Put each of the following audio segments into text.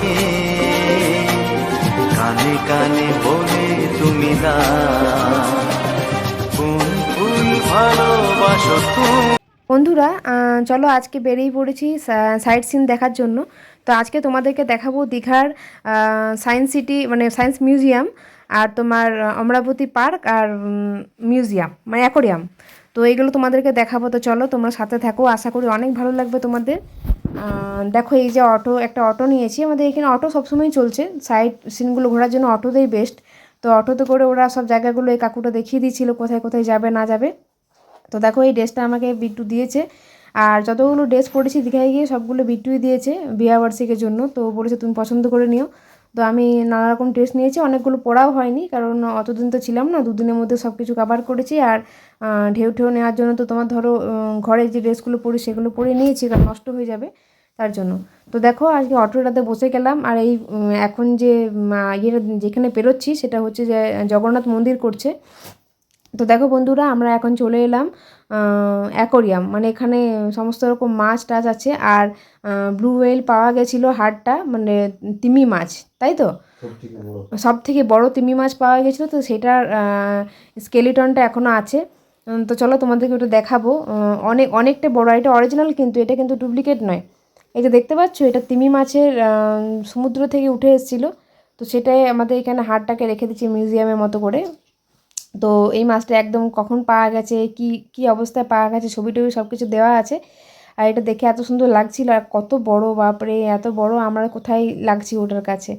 তোমাকে কানে কানে বলে তুমি ফুল ভালোবাসো তুমি? বন্ধুরা চলো আজকে বেরিয়ে পড়েছি সাইট সিন দেখার জন্য। তো আজকে তোমাদেরকে দেখাবো দীঘার সায়েন্স সিটি মানে সায়েন্স মিউজিয়াম আর তোমার অমরাবতী পার্ক আর মিউজিয়াম মানে অ্যাকোরিয়াম তো এইগুলো তোমাদেরকে দেখাবো। তো চলো তোমরা সাথে থাকো। আশা করি অনেক ভালো লাগবে তোমাদের। দেখো এই যে অটো একটা অটো নিয়েছি। আমাদের এখানে অটো সবসময় চলছে। সাইড সিনগুলো ঘোরার জন্য অটোতেই বেস্ট তো অটোতে করে ওরা সব জায়গাগুলো এই কাকুটা দেখিয়ে দিয়েছিল, কোথায় কোথায় যাবে, না যাবে। তো দেখো এই ড্রেসটা আমাকে বিট্টু দিয়েছে। আর যতগুলো ড্রেস পরেছি, দীঘায় গিয়ে সবগুলো বিট্টুই দিয়েছে বিয়াবার্ষিকের জন্য। তো বলেছে তুমি পছন্দ করে নিও। তো আমি নানা রকম ড্রেস নিয়েছি, অনেকগুলো পরাও হয়নি, কারণ অতদিন তো ছিলাম না, দুদিনের মধ্যে সব কিছু কাভার করেছি আর ঢেউ ঢেউ নেওয়ার জন্য তো তোমার ধরো ঘরে যে ড্রেসগুলো পরি সেগুলো পরে নিয়েছি, কারণ নষ্ট হয়ে যাবে তার জন্য। তো দেখো, আজকে অটোটাতে বসে গেলাম আর এই এখন যে ইয়ে যেখানে পেরোচ্ছি সেটা হচ্ছে যে, জগন্নাথ মন্দির করছে। তো দেখো বন্ধুরা আমরা এখন চলে এলাম অ্যাকোরিয়াম মানে এখানে সমস্ত রকম মাছ টাছ আছে আর ব্লু ওয়েল পাওয়া গেছিল হাড়টা মানে তিমি মাছ তাই তো? সব থেকে বড় তিমি মাছ পাওয়া গেছিল তো সেটার স্কেলিটনটা এখনও আছে। তো চলো তোমাদেরকে ওটা দেখাবো অনেক অনেকটা বড় এটা অরিজিনাল কিন্তু এটা কিন্তু ডুপ্লিকেট নয়। এই যে দেখতে পাচ্ছ এটা তিমি মাছের সমুদ্র থেকে উঠে এসেছিল তো সেটাই আমাদের এখানে হাড়টাকে রেখে দিচ্ছি মিউজিয়ামের মতো করে। তো এই মাছটা একদম কখন পাওয়া গেছে, কি কি অবস্থায় পাওয়া গেছে ছবি টবি সব কিছু দেওয়া আছে। আর এটা দেখে এত সুন্দর লাগছিল, আর কত বড়, বাপরে, এত বড়, আমরা কোথায় লাগছি ওটার কাছে?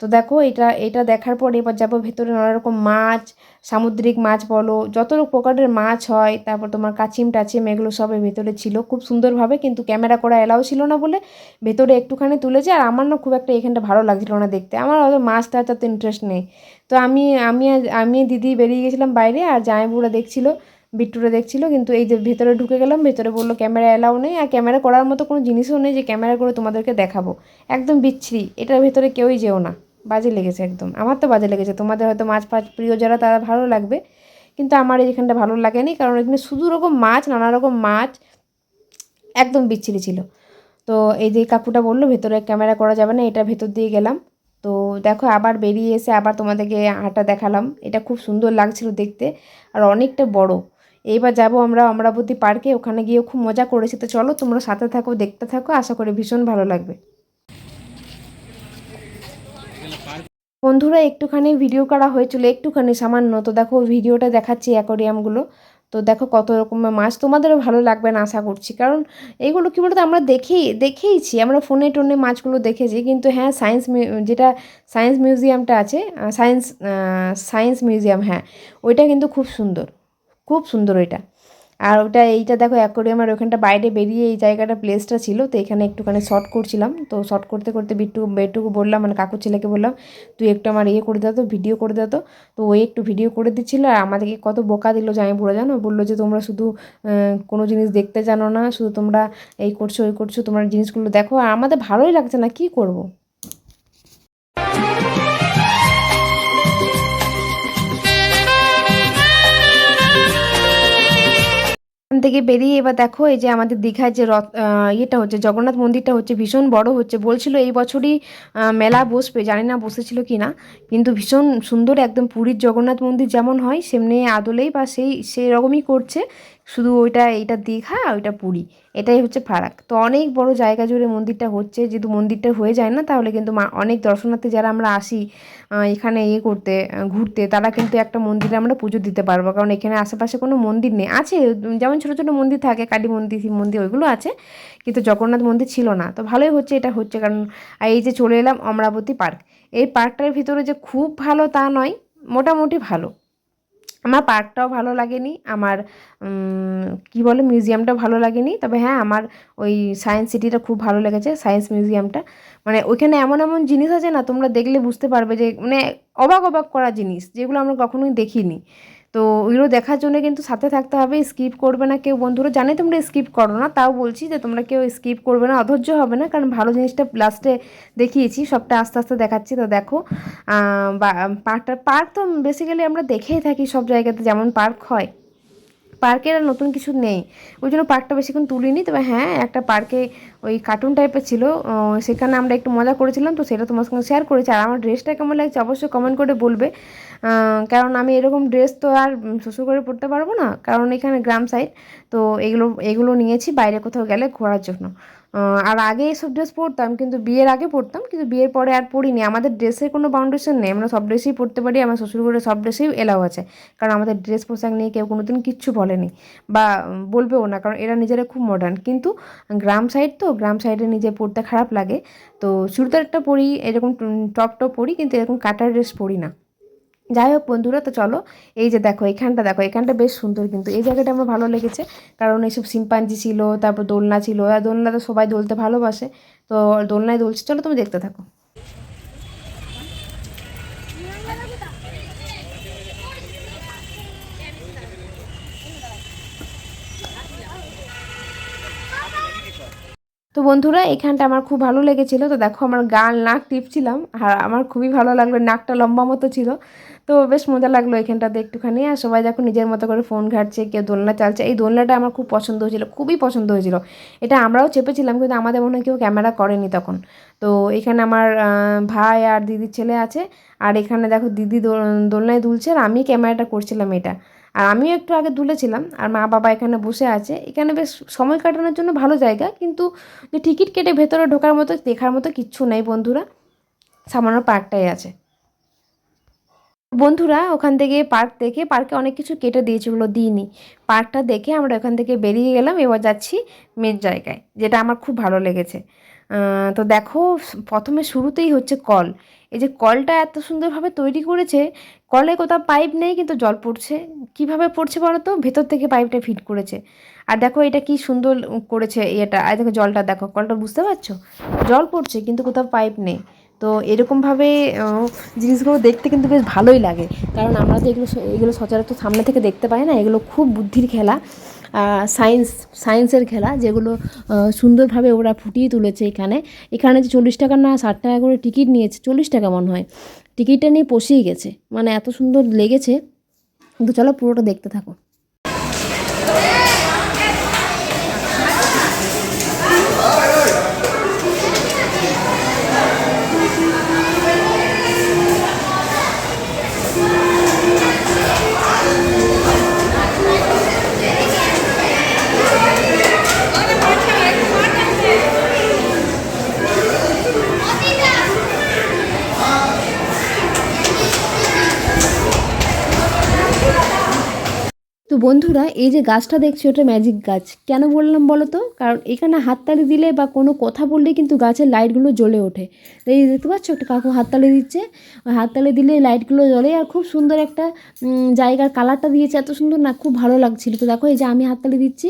তো দেখো এটা এটা দেখার পর এবার যাব ভেতরে নানা রকম মাছ, সামুদ্রিক মাছ বলো, যত প্রকারের মাছ হয়, তারপর তোমার কাচিম টাচিম এগুলো সব এর ভেতরে ছিল। খুব সুন্দরভাবে কিন্তু ক্যামেরা করা এলাও ছিল না বলে ভেতরে একটুখানি তুলেছে, আর আমার না খুব একটা এখানটা ভালো লাগছিল না দেখতে। আমার অত মাছ টাছ অত ইন্টারেস্ট নেই। তো আমি আমি আমি দিদি বেরিয়ে গেছিলাম বাইরে, আর জামাইবুড়া দেখছিল বিট্টুরা দেখছিল, কিন্তু এই যে ভেতরে ঢুকে গেলাম, ভেতরে বলল ক্যামেরা এলাও নেই, আর ক্যামেরা করার মতো কোনো জিনিসও নেই যে ক্যামেরা করে তোমাদেরকে দেখাবো। একদম বিচ্ছিরি, এটার ভেতরে কেউই যেও না। বাজে লেগেছে একদম। আমার তো বাজে লেগেছে। তোমাদের হয়তো মাছ ফাছ প্রিয় যারা, তারা ভালো লাগবে। কিন্তু আমার এইখানটা ভালো লাগেনি, কারণ এখানে শুধু রকম মাছ, নানা রকম মাছ একদম বিচ্ছিরি ছিল। তো এই যে কাকুটা বলল, ভেতরে ক্যামেরা করা যাবে না, এটা ভেতর দিয়ে গেলাম। তো দেখো, আবার বেরিয়ে এসে আবার তোমাদেরকে হাঁটা দেখালাম। এটা খুব সুন্দর লাগছিল দেখতে, আর অনেকটা বড়। এইবার যাব আমরা অমরাবতী পার্কে, ওখানে গিয়ে খুব মজা করেছি। তো চলো, তোমরা সাথে থাকো, দেখতে থাকো। আশা করি ভীষণ ভালো লাগবে। বন্ধুরা, একটুখানি ভিডিও করা হয়েছিল, একটুখানি সামান্য। তো দেখো ভিডিওটা দেখাচ্ছি অ্যাকোরিয়ামগুলো তো দেখো কত রকমের মাছ, তোমাদেরও ভালো লাগবে না আশা করছি। কারণ এইগুলো কী বলতো, আমরা দেখেই দেখেইছি, আমরা ফোনে টোনে মাছগুলো দেখেছি। কিন্তু হ্যাঁ সায়েন্স যেটা সায়েন্স মিউজিয়ামটা আছে সায়েন্স সায়েন্স মিউজিয়াম হ্যাঁ ওইটা কিন্তু খুব সুন্দর। খুব সুন্দর ওইটা। আর ওটা এইটা দেখো অ্যাকোরিয়ামের ওখানটা বাইরে বেরিয়ে এই জায়গাটা প্লেসটা ছিল, তো এখানে একটুখানি শর্ট করছিলাম। তো শর্ট করতে করতে বিট্টু বেটুকু বললাম মানে কাকুর ছেলেকে বললাম, তুই একটু আমার ইয়ে করে দাও তো ভিডিও করে দাও তো। তো ওই একটু ভিডিও করে দিচ্ছিল, আর আমাদেরকে কত বোকা দিল জামাই বুড়ো, জানো? বলল যে, তোমরা শুধু কোনো জিনিস দেখতে জানো না, শুধু তোমরা এই করছ, ওই করছ, তোমরা জিনিসগুলো দেখো। আর আমাদের ভালোই লাগছে না, কি করব। এখান থেকে বেরিয়ে এবার দেখো, এই যে আমাদের দীঘায় যে রথ ইয়েটা হচ্ছে, জগন্নাথ মন্দিরটা হচ্ছে ভীষণ বড় হচ্ছে। বলছিল এই বছরই মেলা বসবে, জানি না বসেছিল কি না কিন্তু ভীষণ সুন্দর একদম পুরীর জগন্নাথ মন্দির যেমন হয়, সেমনি আদলেই বা সেই সেই রকমই করছে। শুধু ওইটা, এইটা দীঘা আর ওইটা পুরী। এটাই হচ্ছে ফারাক। তো অনেক বড় জায়গা জুড়ে মন্দিরটা হচ্ছে, যেহেতু মন্দিরটা হয়ে যায় না, তাহলে কিন্তু অনেক দর্শনার্থী যারা আমরা আসি এখানে ইয়ে করতে ঘুরতে, তারা কিন্তু একটা মন্দিরে আমরা পুজো দিতে পারব। কারণ এখানে আশেপাশে কোনো মন্দির নেই। আছে, যেমন ছোটো ছোটো মন্দির থাকে, কালী মন্দির, শিব মন্দির, ওইগুলো আছে, কিন্তু জগন্নাথ মন্দির ছিল না। তো ভালোই হচ্ছে এটা হচ্ছে, কারণ এই যে চলে এলাম অমরাবতী পার্ক। এই পার্কটার ভিতরে যে খুব ভালো তা নয়, মোটামুটি ভালো। আমার পার্কটাও ভালো লাগেনি, আমার কি বলে, মিউজিয়ামটাও ভালো লাগেনি, তবে হ্যাঁ আমার ওই সায়েন্স সিটিটা খুব ভালো লেগেছে, সায়েন্স মিউজিয়ামটা। মানে ওইখানে এমন এমন জিনিস আছে না, তোমরা দেখলে বুঝতে পারবে যে মানে অবাক অবাক করা জিনিস, যেগুলো আমরা কখনোই দেখিনি। তো ওইগুলো দেখার জন্য কিন্তু সাথে থাকতে হবে স্কিপ করবে না কেউ। বন্ধুরা, জানে তোমরা স্কিপ করো না, তাও বলছি যে তোমরা কেউ স্কিপ করবে না, অধৈর্য হবে না, কারণ ভালো জিনিসটা লাস্টে দেখিয়েছি, সবটা আস্তে আস্তে দেখাচ্ছি। তো দেখো পার্কটা, পার্ক তো বেসিক্যালি আমরা দেখেই থাকি সব জায়গাতে, যেমন পার্ক হয়। পার্কের আর নতুন কিছু নেই। ওই জন্য পার্কটা বেশিক্ষণ তুলিনি। তবে হ্যাঁ একটা পার্কে ওই কার্টুন টাইপের ছিল। সেখানে আমরা একটু মজা করেছিলাম। তো সেটা তোমার সঙ্গে শেয়ার করেছি। আর আমার ড্রেসটা কেমন লাগছে অবশ্যই কমেন্ট করে বলবে। কারণ আমি এরকম ড্রেস তো আর শ্বশুর করে পরতে পারব না। কারণ এখানে গ্রাম সাইড তো এগুলো এগুলো নিয়েছি। বাইরে কোথাও গেলে ঘোরার জন্য। আর আগে এসব ড্রেস পরতাম, কিন্তু বিয়ের আগে পরতাম, কিন্তু বিয়ের পরে আর পরিনি। আমাদের ড্রেসের কোনো বাউন্ডেশন নেই, আমরা সব ড্রেসই পরতে পারি, আমার শ্বশুর করে সব ড্রেসেই এলাও আছে। কারণ আমাদের ড্রেস পোশাক নিয়ে কেউ কোনো দিন কিচ্ছু বলেনি, বা বলবেও না, কারণ এরা নিজেরা খুব মডার্ন কিন্তু গ্রাম সাইড তো, গ্রাম সাইডে নিজে পরতে খারাপ লাগে। তো চুড়িদারটা পরি, এরকম টপ টপ পরি, কিন্তু এরকম কাটার ড্রেস পরি না। যাই হোক বন্ধুরা, তো চলো, এই যে দেখো, এখানটা দেখো, এখানটা বেশ সুন্দর কিন্তু। এই জায়গাটা আমার ভালো লেগেছে, কারণ এইসব সিম্পাঞ্জি ছিল, তারপর দোলনা ছিল। আর দোলনা তো সবাই দোলতে ভালোবাসে, তো দোলনায় দোলছে। চলো, তুমি দেখতে থাকো। তো বন্ধুরা, এখানটা আমার খুব ভালো লেগেছিল। তো দেখো, আমার গাল নাক টিপছিলাম, আর আমার খুবই ভালো লাগল, নাকটা লম্বা মতো ছিল। তো বেশ মজা লাগল এখানটাতে একটুখানি। আর সবাই দেখো, নিজের মতো করে ফোন ঘাটছে, কেউ দোলনা চালছে। এই দোলনাটা আমার খুব পছন্দ হয়েছিল, খুবই পছন্দ হয়েছিল। এটা আমরাও চেপেছিলাম, কিন্তু আমাদের মনে হয় কেউ ক্যামেরা করেনি তখন। তো এখানে আমার ভাই আর দিদির ছেলে আছে। আর এখানে দেখো, দিদি দোল- দোলনায় দুলছে, আর আমি ক্যামেরাটা করছিলাম এটা। আর আমিও একটু আগে তুলেছিলাম, আর মা বাবা এখানে বসে আছে। এখানে বেশ সময় কাটানোর জন্য ভালো জায়গা, কিন্তু যে টিকিট কেটে ভেতরে ঢোকার মতো, দেখার মতো কিচ্ছু নেই বন্ধুরা। সামান্য পার্কটাই আছে। বন্ধুরা, ওখান থেকে পার্ক দেখে, পার্কে অনেক কিছু কেটে দিয়েছে, ওগুলো দিইনি। পার্কটা দেখে আমরা ওখান থেকে বেরিয়ে গেলাম, এবার যাচ্ছি মেন জায়গায়, যেটা আমার খুব ভালো লেগেছে। তো দেখো, প্রথমে শুরুতেই হচ্ছে কল। এই যে কলটা এত সুন্দরভাবে তৈরি করেছে, কলে কোথাও পাইপ নেই কিন্তু জল পড়ছে। কীভাবে পড়ছে বলো তো? ভেতর থেকে পাইপটা ফিট করেছে। আর দেখো এটা কি সুন্দর করেছে এটা আর দেখো জলটা দেখো, কলটা বুঝতে পারছ? জল পড়ছে কিন্তু কোথাও পাইপ নেই। তো এরকমভাবে জিনিসগুলো দেখতে কিন্তু বেশ ভালোই লাগে। কারণ আমরা তো এগুলো এগুলো সচরাচর সামনে থেকে দেখতে পাই না, এগুলো খুব বুদ্ধির খেলা। সায়েন্স সায়েন্সের খেলা যেগুলো সুন্দরভাবে ওরা ফুটিয়ে তুলেছে এখানে। এখানে যে চল্লিশ টাকা না ষাট টাকা করে টিকিট নিয়েছে, চল্লিশ টাকা মনে হয়। টিকিটটা নিয়ে পশিয়ে গেছে। মানে এত সুন্দর লেগেছে। কিন্তু চলো পুরোটা দেখতে থাকো। বন্ধুরা, এই যে গাছটা দেখছি, ওটা ম্যাজিক গাছ। কেন বললাম বলো তো? কারণ এখানে হাততালি দিলে বা কোনো কথা বললে কিন্তু গাছের লাইটগুলো জ্বলে ওঠে। এই দেখতে পাচ্ছ, একটা কাকু হাততালি দিচ্ছে। হাততালি দিলে লাইটগুলো জ্বলে। আর খুব সুন্দর একটা জায়গার কালারটা দিয়েছে। এত সুন্দর না, খুব ভালো লাগছিল। তো দেখো, এই যে আমি হাততালি দিচ্ছি।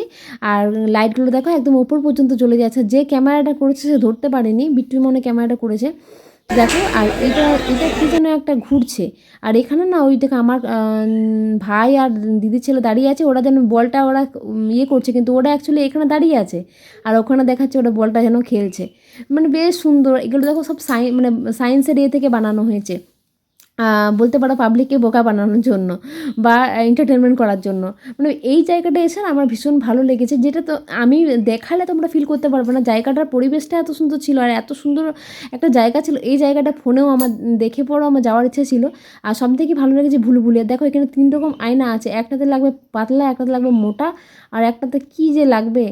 আর লাইটগুলো দেখো, একদম ওপর পর্যন্ত চলে যাচ্ছে। যে ক্যামেরাটা করেছে, সে ধরতে পারেনি। বিট্টুর মনে ক্যামেরাটা করেছে। দেখো, আর এটা এটা কি যেন একটা ঘুরছে। আর এখানে না ওই দেখো আমার ভাই আর দিদির ছেলে দাঁড়িয়ে আছে, ওরা যেন বলটা ওরা ইয়ে করছে, কিন্তু ওরা অ্যাকচুয়ালি এখানে দাঁড়িয়ে আছে। আর ওখানে দেখাচ্ছে ওরা বলটা যেন খেলছে। মানে বেশ সুন্দর, এগুলো দেখো সব সাই মানে সায়েন্সের ইয়ে থেকে বানানো হয়েছে। বলতে পারো পাবলিককে বোকা বানানোর জন্য বা এন্টারটেনমেন্ট করার জন্য। মানে এই জায়গাটা এসে আমার ভীষণ ভালো লেগেছে। যেটা তো আমি দেখালে তোমরা ফিল করতে পারবে না। জায়গাটার পরিবেশটা এত সুন্দর ছিল আর এত সুন্দর একটা জায়গা ছিল। এই জায়গাটা ফোনেও আমার দেখে পরও আমার যাওয়ার ইচ্ছা ছিল। আর সব থেকে ভালো লেগেছে ভুলভুলিয়া। দেখো এখানে তিন রকম আয়না আছে। একটাতে লাগবে পাতলা, একটাতে লাগবে মোটা। আর একটাতে কী যে লাগবে,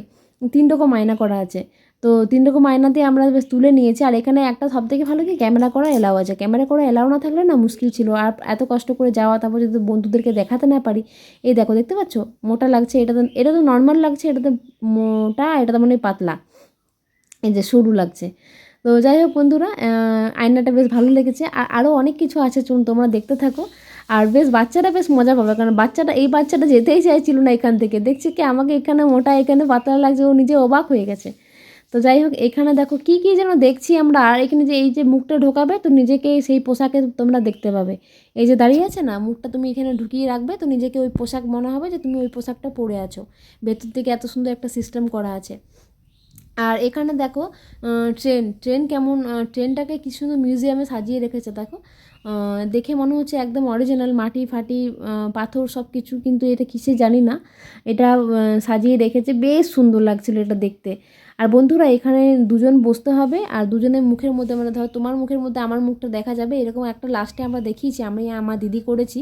তিন রকম আয়না করা আছে। তো তিন রকম আয়নাতে আমরা বেশ তুলে নিয়েছি। আর এখানে একটা সব থেকে ভালো কি? ক্যামেরা করা এলাও আছে। ক্যামেরা করা এলাও না থাকলে না মুশকিল ছিল। আর এত কষ্ট করে যাওয়া, তারপর যদি বন্ধুদেরকে দেখাতে না পারি, এই দেখো, দেখতে পাচ্ছ? মোটা লাগছে, এটা তো এটা তো নর্মাল লাগছে, এটা তো মোটা, এটা তো মানে পাতলা। এই যে সরু লাগছে। তো যাই হোক বন্ধুরা আয়নাটা বেশ ভালো লেগেছে। আর আরও অনেক কিছু আছে, চলুন তোমরা দেখতে থাকো। আর বেশ বাচ্চারা বেশ মজা পাবে, কারণ বাচ্চাটা এই বাচ্চাটা যেতেই চাইছিল না এখান থেকে। দেখছে কি, আমাকে এখানে মোটা, এখানে পাতলা লাগছে, ও নিজে অবাক হয়ে গেছে। তো যাই হোক, এখানে দেখো কি কি যেন দেখছি আমরা। আর এখানে যে এই যে মুখটা ঢোকাবে, তো নিজেকে সেই পোশাকে তোমরা দেখতে পাবে। এই যে দাঁড়িয়ে আছে না, মুখটা তুমি এখানে ঢুকিয়ে রাখবে, তো নিজেকে ওই পোশাক মনে হবে যে তুমি ওই পোশাকটা পরে আছো। ভেতর থেকে এত সুন্দর একটা সিস্টেম করা আছে। আর এখানে দেখো ট্রেন ট্রেন কেমন ট্রেনটাকে কি সুন্দর মিউজিয়ামে সাজিয়ে রেখেছে, দেখো। দেখে মনে হচ্ছে একদম অরিজিনাল মাটি ফাটি পাথর সব কিছু কিন্তু এটা কিসে জানি না। এটা সাজিয়ে রেখেছে, বেশ সুন্দর লাগছিল এটা দেখতে। আর বন্ধুরা, এখানে দুজন বসতে হবে আর দুজনের মুখের মধ্যে মানে ধর তোমার মুখের মধ্যে আমার মুখটা দেখা যাবে। এরকম একটা লাস্টে আমরা দেখিয়েছি, আমি আমার দিদি করেছি।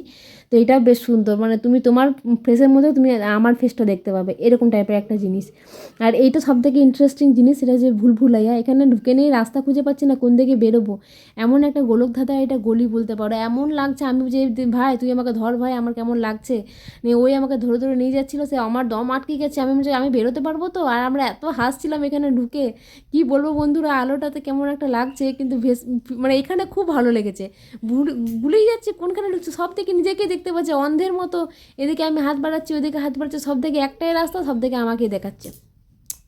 তো এটা বেশ সুন্দর মানে তুমি তোমার ফেসের মধ্যে তুমি আমার ফেসটা দেখতে পাবে, এরকম টাইপের একটা জিনিস। আর এইটা সব থেকে ইন্টারেস্টিং জিনিস, সেটা যে ভুল ভুলাইয়া, এখানে ঢুকে নিয়ে রাস্তা খুঁজে পাচ্ছি না কোন দিকে বেরোবো। এমন একটা গোলক ধাঁধা এটা গলি বলতে পারো। এমন লাগছে আমি যে ভাই, তুই আমাকে ধর ভাই, আমার কেমন লাগছে? নিয়ে ওই আমাকে ধরে ধরে নিয়ে যাচ্ছিল, সে আমার দম আটকে গেছে। আমি আমি বেরোতে পারব তো? আর আমরা এত হাসছিলাম এখানে ঢুকে কি বলব বন্ধুরা, আলোটাতে কেমন একটা লাগছে, কিন্তু ভেস মানে এখানে খুব ভালো লেগেছে। ভুল, ভুলেই যাচ্ছে কোনখানে ঢুকছে, সব থেকে নিজেকে দেখতে পাচ্ছে অন্ধের মতো। এদিকে আমি হাত বাড়াচ্ছি, ওদিকে হাত বাড়াচ্ছি, সব থেকে একটাই রাস্তা, সব থেকে আমাকেই দেখাচ্ছে।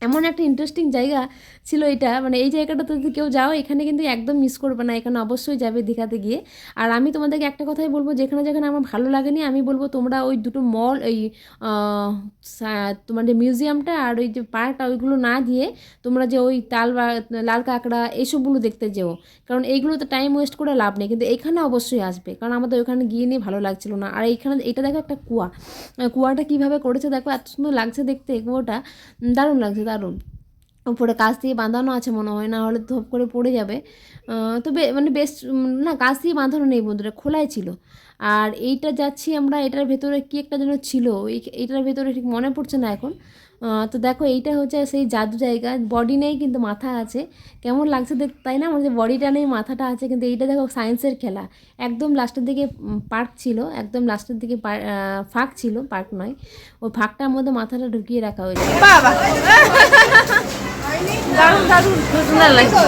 এমন একটা ইন্টারেস্টিং জায়গা ছিল এটা। মানে এই জায়গাটাতে যদি কেউ যাও, এখানে কিন্তু একদম মিস করবে না, এখানে অবশ্যই যাবে দীঘাতে গিয়ে। আর আমি তোমাদেরকে একটা কথাই বলব, যেখানে যেখানে আমার ভালো লাগেনি, আমি বলব তোমরা ওই দুটো মল ওই তোমার যে মিউজিয়ামটা আর ওই যে পার্কটা ওইগুলো না দিয়ে তোমরা যে ওই তাল বা, লাল কাঁকড়া এইসবগুলো দেখতে যেও। কারণ এইগুলোতে টাইম ওয়েস্ট করে লাভ নেই, কিন্তু এখানে অবশ্যই আসবে। কারণ আমাদের ওখানে গিয়ে নিয়ে ভালো লাগছিল না। আর এইখানে এটা দেখো একটা কুয়া। কুয়াটা কীভাবে করেছে দেখো, এত সুন্দর লাগছে দেখতে, কুয়োটা দারুণ লাগছে। দারুণ। উপরে কাঁচ দিয়ে বাঁধানো আছে মনে হয়, না হলে ধপ করে পড়ে যাবে। তো মানে বেশ না, কাঁচ দিয়ে বাঁধানো নেই বন্ধুরা, খোলাই ছিল। আর এইটা যাচ্ছি আমরা, এটার ভেতরে কী একটা যেন ছিল এই- এইটার ভেতরে ঠিক মনে পড়ছে না এখন। তো দেখো এইটা হচ্ছে সেই জাদু জায়গা। বডি নেই কিন্তু মাথা আছে। কেমন লাগছে দেখ তাই না? মানে বডিটা নেই মাথাটা আছে কিন্তু এইটা দেখো সায়েন্সের খেলা। একদম লাস্টের দিকে পার্ক ছিল একদম লাস্টের দিকে ফাঁক ছিল পার্ক নয়। ওই ফাঁকটার মধ্যে মাথাটা ঢুকিয়ে রাখা হয়েছে। বাবা! দারুণ দারুণ সুন্দর লাগছে।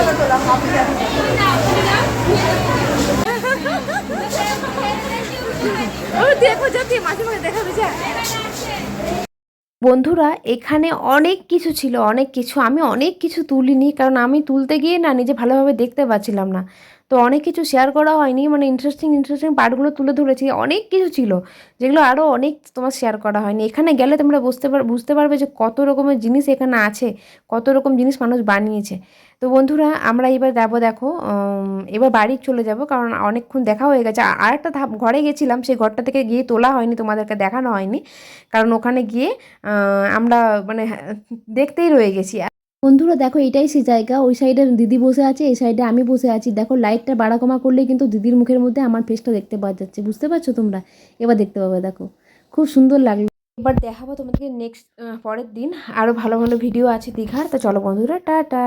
ও দেখো যাতে মাঝে মাঝে দেখা যায় বন্ধুরা, এখানে অনেক কিছু ছিল, অনেক কিছু। আমি অনেক কিছু তুলিনি, কারণ আমি তুলতে গিয়ে না নিজে ভালোভাবে দেখতে পাচ্ছিলাম না। তো অনেক কিছু শেয়ার করা হয়নি। মানে ইন্টারেস্টিং ইন্টারেস্টিং পার্টগুলো তুলে ধরেছি। অনেক কিছু ছিল, যেগুলো আরও অনেক তোমার শেয়ার করা হয়নি। এখানে গেলে তোমরা বুঝতে পার, বুঝতে পারবে যে কত রকমের জিনিস এখানে আছে, কত রকম জিনিস মানুষ বানিয়েছে। তো বন্ধুরা, আমরা এবার যাব দেখো এবার বাড়ি চলে যাব, কারণ অনেকক্ষণ দেখা হয়ে গেছে। আর আরেকটা ধাপ, ঘরে গেছিলাম, সেই ঘরটা থেকে গিয়ে তোলা হয়নি, তোমাদেরকে দেখানো হয়নি। কারণ ওখানে গিয়ে আমরা মানে দেখতেই রয়ে গেছি। বন্ধুরা, দেখো এটাই সেই জায়গা। ওই সাইডে দিদি বসে আছে, এই সাইডে আমি বসে আছি। দেখো লাইটটা বাড়া কমা করলেই কিন্তু দিদির মুখের মধ্যে আমার ফেসটা দেখতে পাওয়া যাচ্ছে। বুঝতে পারছ তোমরা? এবার দেখতে পাবে, দেখো। খুব সুন্দর লাগল। এবার দেখাবো তোমাদেরকে নেক্সট পরের দিন। আরও ভালো ভালো ভিডিও আছে দীঘার। তো চলো বন্ধুরা, টাটা!